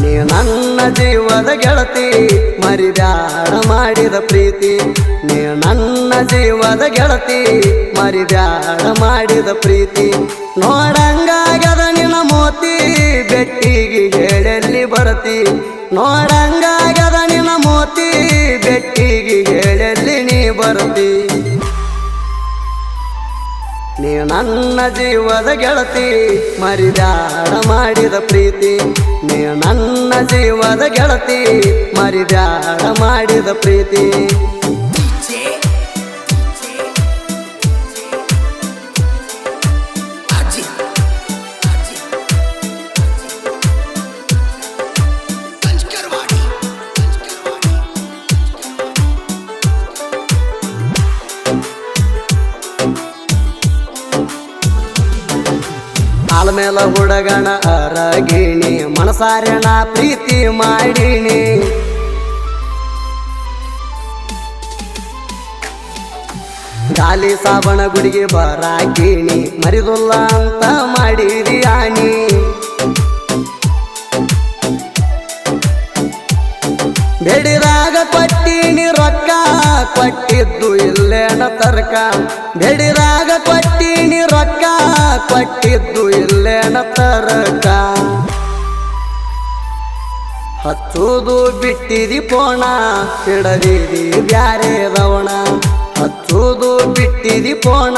ನೀ ನನ್ನ ಜೀವದ ಗೆಳತಿ, ಮರಿಬ್ಯಾಡ ಮಾಡಿದ ಪ್ರೀತಿ. ನೀ ನನ್ನ ಜೀವದ ಗೆಳತಿ, ಮರಿಬ್ಯಾಡ ಮಾಡಿದ ಪ್ರೀತಿ. ನೋಡಂಗಾಗದ ನಿನ್ನ ಮೋತಿ, ಬೆಟ್ಟಿಗೆ ಹೇಳಲ್ಲಿ ಬರತಿ. ನೋಡಂಗಾಗದ ನಿನ್ನ ಮೋತಿ, ಬೆಟ್ಟಿಗೆ ಹೇಳಲ್ಲಿ ನೀ ಬರತಿ. ನೀ ನನ್ನ ಜೀವದ ಗೆಳತಿ ಮರಿದಾಡ ಮಾಡಿದ ಪ್ರೀತಿ. ನೀ ನನ್ನ ಜೀವದ ಗೆಳತಿ ಮರಿದಾಡ ಮಾಡಿದ ಪ್ರೀತಿ. ಆಲ್ಮೇಲ ಹುಡುಗನ ಅರಗಿಣಿ ಮನಸಾರಣ ಪ್ರೀತಿ ಮಾಡಿನಿ ಗಾಲಿ ಸಾಬಣ ಗುಡಿಗೆ ಬರಾಕಿಣಿ ಮರಿದುಲ್ಲ ಅಂತ ಮಾಡಿರಿ ಆನಿ ಬೆಡಿದಾಗ ಕೊಟ್ಟಿನಿ ರೊಕ್ಕ, ಕೊಟ್ಟಿದ್ದು ಇಲ್ಲೇನ ತರ್ಕ. ಬೆಡಿರಾಗ ಕೊಟ್ಟಿನಿ ರೊಕ್ಕ, ಕೊಟ್ಟಿದ್ದು ಇಲ್ಲೇನ ತರ್ಕ. ಹಚ್ಚುದು ಬಿಟ್ಟಿದಿ ಪೋಣ, ಹಿಡದಿದಿ ಬ್ಯಾರೆ ದವಣ ಹಚ್ಚುದು ಬಿಟ್ಟಿದಿ ಪೋಣ,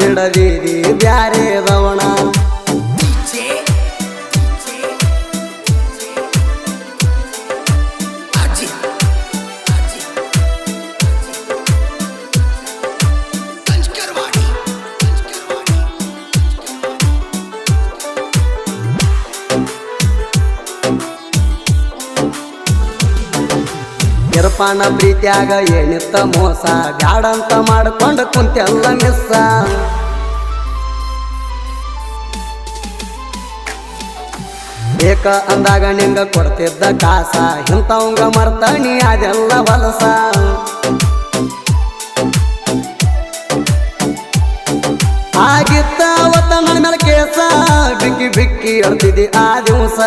ಹಿಡದಿದಿ ಬ್ಯಾರೆ ದವಣ ಇರಪಾನ ಪ್ರೀತಿಯಾಗ ಏನಿತ್ತ ಮೋಸ, ಬ್ಯಾಡಂತ ಮಾಡ್ಕೊಂಡು ಕುಂತೆಲ್ಲ ಮಿಸ್ಸ. ಬೇಕ ಅಂದಾಗ ನಿಂಗ ಕೊಡ್ತಿದ್ದ ಕಾಸ, ಇಂಥವಂಗ ಮರ್ತಾನಿ ಅದೆಲ್ಲ ಹೊಲಸ. ಬಿಕ್ಕಿ ಅಳ್ತಿದ್ದಿ ಆ ದಿವಸ.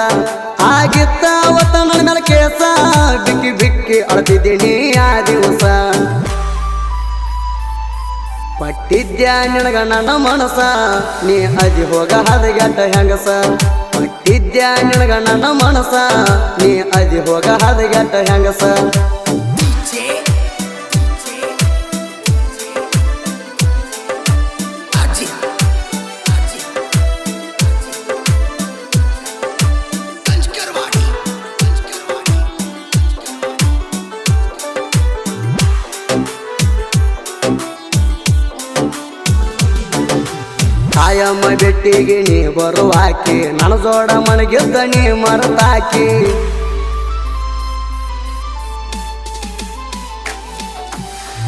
ಆಗಿತ್ತ ಅವತ್ತ ನನ್ನ ಮೇಲೆ ಕೇಸ, ಬಿಕ್ಕಿ ಬಿಕ್ಕಿ ನೀ ಆ ದಿವಸ. ಪಟ್ಟಿದ್ಯ ನಿನಗ ನನ್ನ ಮನಸ, ನೀ ಅಜಿ ಹೋಗ ಹದಗೆಟ್ಟ ಹೆಂಗಸ. ಪಟ್ಟಿದ್ಯ ನಿನಗ ನನ್ನ ಮನಸ, ನೀ ಅಜಿ ಹೋಗ ಹದಗೆಟ್ಟ ಹೆಂಗಸ. ಕಾಯಮ್ಮ ಬೆಟ್ಟಿಗೆ ನೀ ಬರುವಾಕಿ ನನ್ನ ಜೋಡ ಮನಗಿದ್ದ ನೀ ಮರತಾಕಿ.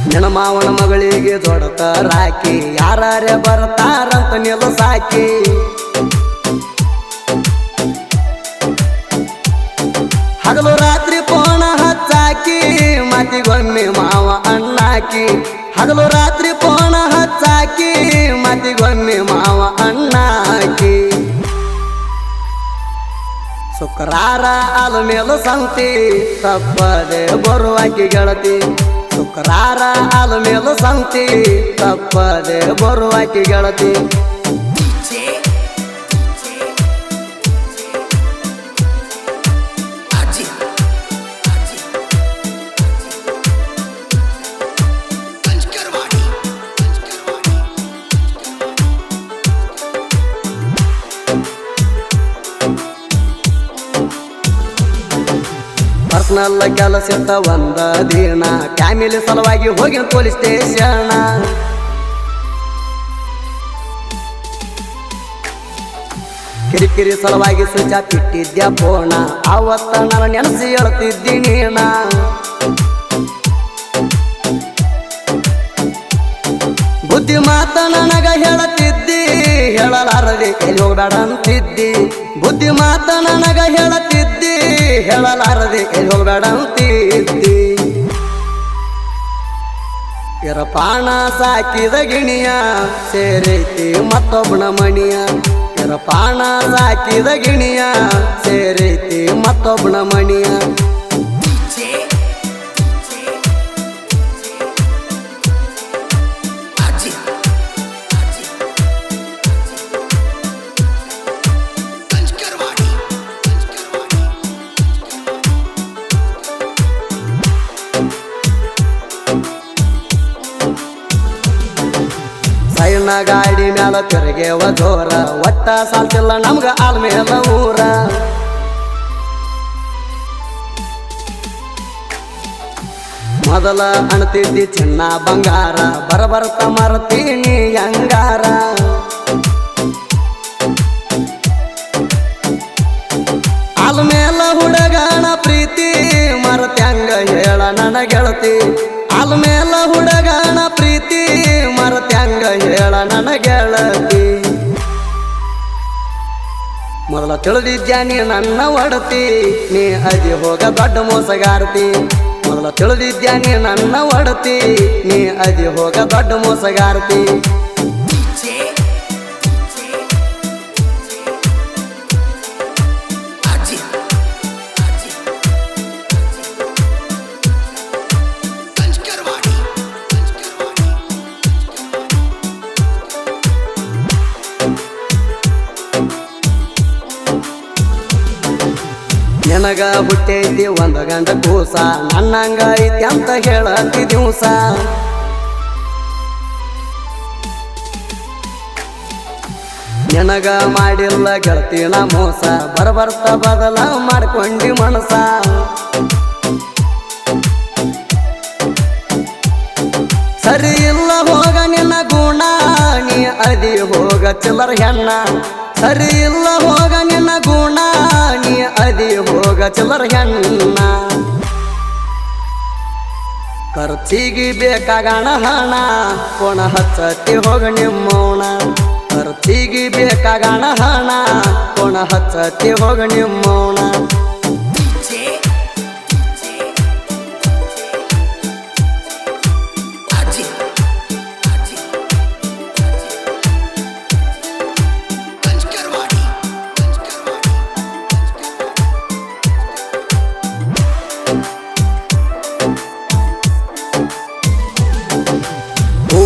ನಿನ್ನ ಮಾವನ ಮಗಳಿಗೆ ದೊಡ್ಡತರಾಕಿ ಯಾರೇ ಬರ್ತಾರಂತ ನಿಲ್ಲಸಾಕಿ ಹಗಲು ರಾತ್ರಿ ಪೋಣ ಹಚ್ಚಾಕಿ, ಮತಿಗೊಮ್ಮೆ ಮಾವ ಅಣ್ಣಾಕಿ. ಹಗಲು ರಾತ್ರಿ ಪೋಣ ಮತಿಗೊಮ್ಮೆ ಮಾವ ಅಣ್ಣಾಕಿ. ಶುಕ್ರಾರ ಅಲ ಮೇಲು ಸಂತಿ, ತಪ್ಪದೆ ಬರುವಾಕಿ ಗೆಳತಿ. ಶುಕ್ರಾರ ಅಲ ಮೇಲು ಸಂತಿ, ತಪ್ಪದೆ ಬರುವಾಕಿ ಗೆಳತಿ. ಪರ್ಸನಲ್ ಕೆಲಸ ಇತ್ತ ಒಂದ ದಿನ ಫ್ಯಾಮಿಲಿ ಸಲುವಾಗಿ ಹೋಗಿ ಪೊಲೀಸ್ ಸ್ಟೇಷನ್ ಕಿರಿಕಿರಿ ಸಲುವಾಗಿ ಸ್ವಿಚ್ ಬಿಟ್ಟಿದ್ಯ ಫೋನ ಅವತ್ತ ನಾನು ನೆನೆಸಿ ಹೇಳ್ತಿದ್ದೀನಿ ಬುದ್ಧಿ ಮಾತ ನನಗ ಹೇಳತಿದ್ದಿ ಹೇಳಲಾರದೆ ಎಲ್ಲಿ ಬುದ್ಧಿ ಮಾತ ನನಗ ಹೇಳತಿದ್ದಿ ಹೇಳಲಾರದೆ ಎಲ್ಲಿ ಇರ ಇರಪಾಣ ಸಾಕಿದ ಗಿಣಿಯ ಸೇರೈತಿ ಮತ್ತೊಬ್ಬನ ಮಣಿಯ. ಇರಪಾಣ ಸಾಕಿದ ಗಿಣಿಯ ಸೇರೈತಿ ಮತ್ತೊಬ್ಬನ ಮಣಿಯ. ಸೈನ ಗಾಡಿ ಮ್ಯಾಲ ತಿರುಗೇವ ಜೋರ. ಒಟ್ಟ ಸಾಲ್ತಿಲ್ಲ ನಮ್ಗ ಆಲ್ ಮೇಲ ಊರ. ಮೊದಲ ಅಣತಿದ್ದಿ ಚಿನ್ನ ಬಂಗಾರ ಬರಬರ್ತ ಮರತೀನಿ ಅಂಗಾರ. ಆಲ್ ಮೇಲ ಹುಡುಗನ ಪ್ರೀತಿ, ಮರತ್ಯಂಗ ಹೇಳ ನನ ಗೆಳತಿ. ಆಲ್ ಹೇಳ ನನ್ನ ಗೆಳತಿ ಮೊದಲ ತಿಳಿದಿದ್ಯಾ ನೀ ನನ್ನ ಒಡತಿ? ನೀ ಅದಿ ಹೋಗ ದೊಡ್ಡ ಮೋಸಗಾರತಿ. ಮೊದಲ ತಿಳಿದಿದ್ಯಾ ನೀ ನನ್ನ ಒಡತಿ? ನೀ ಅದಿ ಹೋಗ ದೊಡ್ಡ ಮೋಸಗಾರತಿ. ನಿನಗ ಹುಟ್ಟೈತಿ ಒಂದ ಗಂಡ ಕೂಸ. ನನ್ನಂಗ ಐತಿ ಅಂತ ಹೇಳತಿ ದಿವಸ. ನಿನಗ ಮಾಡಿಲ್ಲ ಗೆಳತಿನ ಮೋಸ. ಬರಬರ್ತ ಬದಲ ಮಾಡ್ಕೊಂಡಿ ಮನಸ. ಸರಿ ಇಲ್ಲ ಹೋಗ ನಿನ್ನ ಗುಣ. ನೀ ಅದಿ ಹೋಗ ಚಿಲ್ಲರ ಹೆಣ್ಣ. ಸರಿ ಇಲ್ಲ ಹೋಗ ನಿನ್ನ ಗುಣ, ನೀ ಅದಿ ಹೋಗ ಚಿಲ್ಲರ ಹೆಣ್ಣ. ಖರ್ಚಿಗೆ ಬೇಕಾಗಣ ಹಣ, ಕೋಣ ಹಚ್ಚತಿ ಹೋಗ ನಿಮ್ಮೋಣ. ಖರ್ಚಿಗೆ ಬೇಕಾಗಣ ಹಣ, ಕೋಣ ಹಚ್ಚತಿ ಹೋಗ ನಿಮ್ಮವನ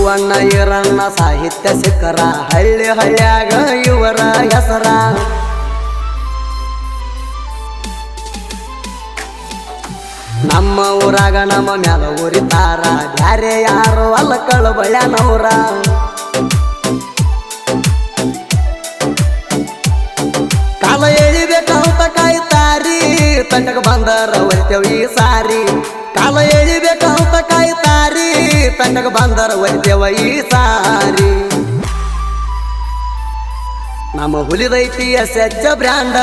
ಹೂವಣ್ಣ ಈರಣ್ಣ ಸಾಹಿತ್ಯ ಸಿಕ್ಕರ ಹಳ್ಳಿ ಹಳ್ಳಿಯಾಗ ಇವರ ಹೆಸರ. ನಮ್ಮ ಊರಾಗ ನಮ್ಮ ಮ್ಯಾಲ ಊರಿತಾರ ಬ್ಯಾರೆ ಯಾರು ಅಲ್ಲ ಕಳಬಳ್ಯಾನವ್ರ. ಕಾಲ ಎಳಿಬೇಕಂತ ಕಾಯ್ತಾರಿ. ತಂಡಕ್ಕೆ ಬಂದರ ಒಯ್ತೇವ್ ಈ ಸಾರಿ. ಕಾಲ ಎಳಿಬೇಕಂತ ಕಾಯ್ತಾರಿ. ತಂಡಕ ಬಂದರ ಒಯ್ತೇವ ಈ ಸಾರಿ. ನಮ್ಮ ಹುಲಿದೈತಿ ಎಸ್ಎಚ್ಚ ಬ್ರ್ಯಾಂಡ,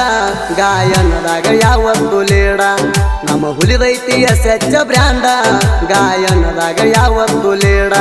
ಗಾಯನದಾಗ ಯಾವತ್ತು ಲೇಡ. ನಮ್ಮ ಹುಲಿದೈತಿ ಎಸ್ಎಚ್ಚ ಬ್ರ್ಯಾಂಡ, ಗಾಯನದಾಗ ಯಾವತ್ತು ಲೀಡ.